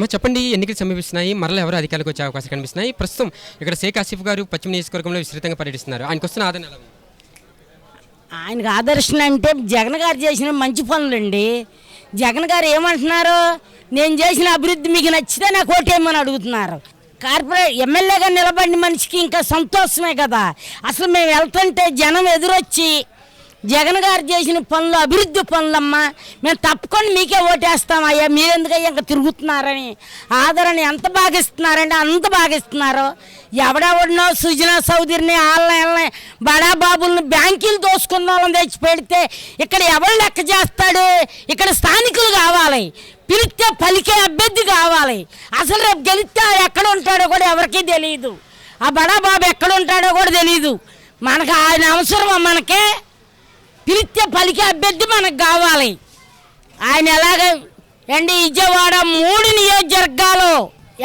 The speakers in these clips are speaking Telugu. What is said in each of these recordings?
అమ్మ చెప్పండి ఎన్నికలు సమీపిస్తున్నాయి మరలా ఎవరు అధికారులకు వచ్చే అవకాశం కనిపిస్తున్నాయి? ప్రస్తుతం ఇక్కడ షేక్ ఆసిఫ్ గారు పశ్చిమ నియోజకవర్గంలో విస్తృతంగా పర్యటిస్తున్నారు. ఆయనకు వస్తున్న ఆదరణ ఎలా ఉంది? ఆయనకు ఆదర్శన అంటే జగన్ గారు చేసిన మంచి పనులండి. జగన్ గారు ఏమంటున్నారు నేను చేసిన అభివృద్ధి మీకు నచ్చితే నాకు ఓటేయమని అడుగుతున్నారు. కార్పొరేట్ ఎమ్మెల్యేగా నిలబడిన మనిషికి ఇంకా సంతోషమే కదా. అసలు మేము వెళ్తుంటే జనం ఎదురొచ్చి జగన్ గారు చేసిన పనులు అభివృద్ధి పనులమ్మా మేము తప్పకుండా మీకే ఓటేస్తామయ్యా. మీరెందుకయ్యా ఇంకా తిరుగుతున్నారని? ఆదరణ ఎంత బాగా ఇస్తున్నారంటే అంత బాగా ఇస్తున్నారు ఎవడెవడినో సుజనా చౌదరిని వాళ్ళని బడా బాబుల్ని బ్యాంకీలు దోసుకున్న వాళ్ళని తెచ్చి పెడితే ఇక్కడ ఎవరు లెక్క చేస్తాడు? ఇక్కడ స్థానికులు కావాలి. పిలిస్తే పలికే అభ్యర్థి కావాలి. అసలు రేపు గెలిస్తే ఎక్కడ ఉంటాడో కూడా ఎవరికీ తెలియదు ఆ బడా బాబు ఎక్కడ ఉంటాడో కూడా తెలియదు మనకు ఆయన అవసరం మనకే? పిలిస్తే పలికే అభ్యర్థి మనకు కావాలి. ఆయన ఎలాగ అండి? విజయవాడ మూడు నియోజకవర్గాలు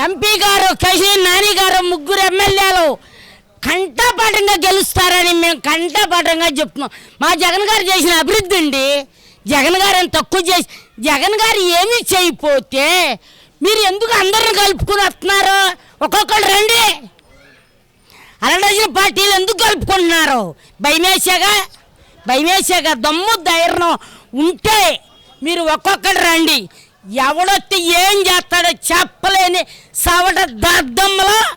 ఎంపీ గారు కశీ నాని గారు ముగ్గురు ఎమ్మెల్యేలు కంఠపాఠంగా గెలుస్తారని మేము కంఠపాఠంగా చెప్తున్నాం. మా జగన్ గారు చేసిన అభివృద్ధి అండి. జగన్ గారు అని తక్కువ చేసి జగన్ గారు ఏమీ చేయకపోతే మీరు ఎందుకు అందరిని కలుపుకుని వస్తున్నారు? ఒక్కొక్కరు రండి. అలడజన పార్టీలు ఎందుకు కలుపుకుంటున్నారు? భయమేసాగా? భయమేసాగా దమ్ము ధైర్యం ఉంటే మీరు ఒక్కొక్కరు రండి. ఎవడొత్తి ఏం చేస్తాడో చెప్పలేని సవట దద్దమ్మలో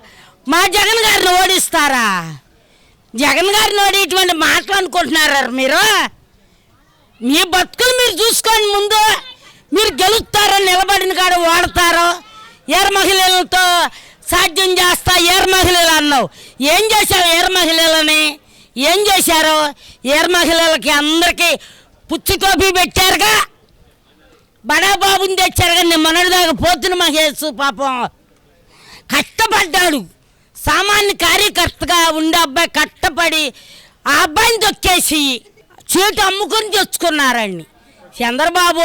మా జగన్ గారిని ఓడిస్తారా? జగన్ గారిని ఓడిటువంటి మాటలు అనుకుంటున్నారా మీరు? మీ బతుకులు మీరు చూసుకోండి ముందు. మీరు గెలుస్తారో నిలబడిన కాడ ఓడతారో. ఏర మహిళలతో సాధ్యం చేస్తా ఏర మహిళలు అన్నావు. ఏం చేశావు ఏర మహిళలని? ఏం చేశారు? ఏర్ మహిళలకి అందరికీ పుచ్చి టోపీ పెట్టారుగా? బడా బాబుని తెచ్చారుగా నేను దాకా పోతున్న మహేష్ పాపం. కష్టపడ్డాడు. సామాన్య కార్యకర్తగా ఉండే అబ్బాయి కష్టపడి ఆ అబ్బాయిని తొక్కేసి చీటు అమ్ముకొని తెచ్చుకున్నారండి చంద్రబాబు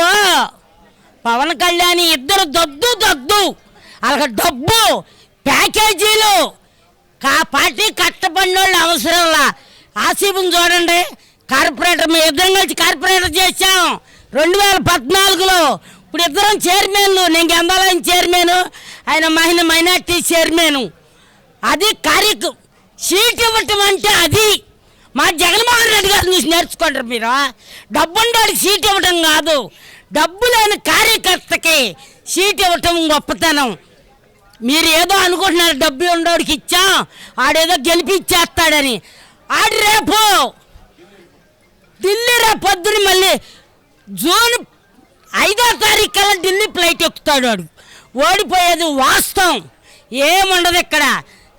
పవన్ కళ్యాణ్ ఇద్దరు దొద్దు దొద్దు. అలాగ డబ్బు ప్యాకేజీలు. కా పార్టీ కష్టపడిన వాళ్ళు అవసరంలా ఆసీపుని చూడండి. కార్పొరేటర్ మేము ఇద్దరం కలిసి కార్పొరేటర్ చేశాం. రెండు వేల పద్నాలుగులో ఇప్పుడు ఇద్దరం చైర్మన్లు. నేను గంధాలయం చైర్మన్ ఆయన మహిళ మైనార్టీ చైర్మన్. అది కార్యకు సీట్ ఇవ్వటం అంటే అది. మా జగన్మోహన్ రెడ్డి గారు చూసి నేర్చుకుంటారు మీరు. డబ్బుండోడికి సీట్ ఇవ్వటం కాదు. డబ్బు లేని కార్యకర్తకి సీట్ ఇవ్వటం గొప్పతనం. మీరు ఏదో అనుకుంటున్నారు డబ్బు ఉండోడికి ఇచ్చాం ఆడేదో గెలిపించేస్తాడని ఆడి రేపు ఢిల్లీ రేపు పొద్దున మళ్ళీ. జూన్ ఐదో తారీఖు కల్లా ఢిల్లీ ఫ్లైట్ ఎక్కుతాడు వాడు. ఓడిపోయేది వాస్తవం. ఏముండదు ఇక్కడ.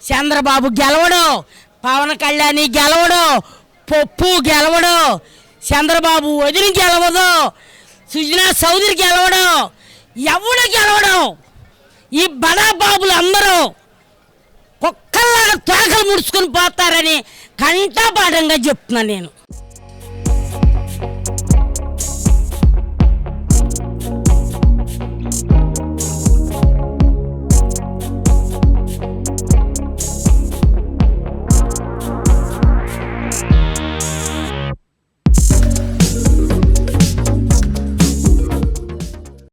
చంద్రబాబు గెలవడు పవన్ కళ్యాణ్ గెలవడు పప్పు గెలవడు చంద్రబాబు వదిలి గెలవదు సుజనా చౌదరి గెలవడు ఎవడు గెలవడం? ఈ బడా బాబులు అందరూ కుక్కల్లాగా తోకలు ముడుచుకుని పోతారని కంఠపాఠంగా చెప్తున్నాను నేను.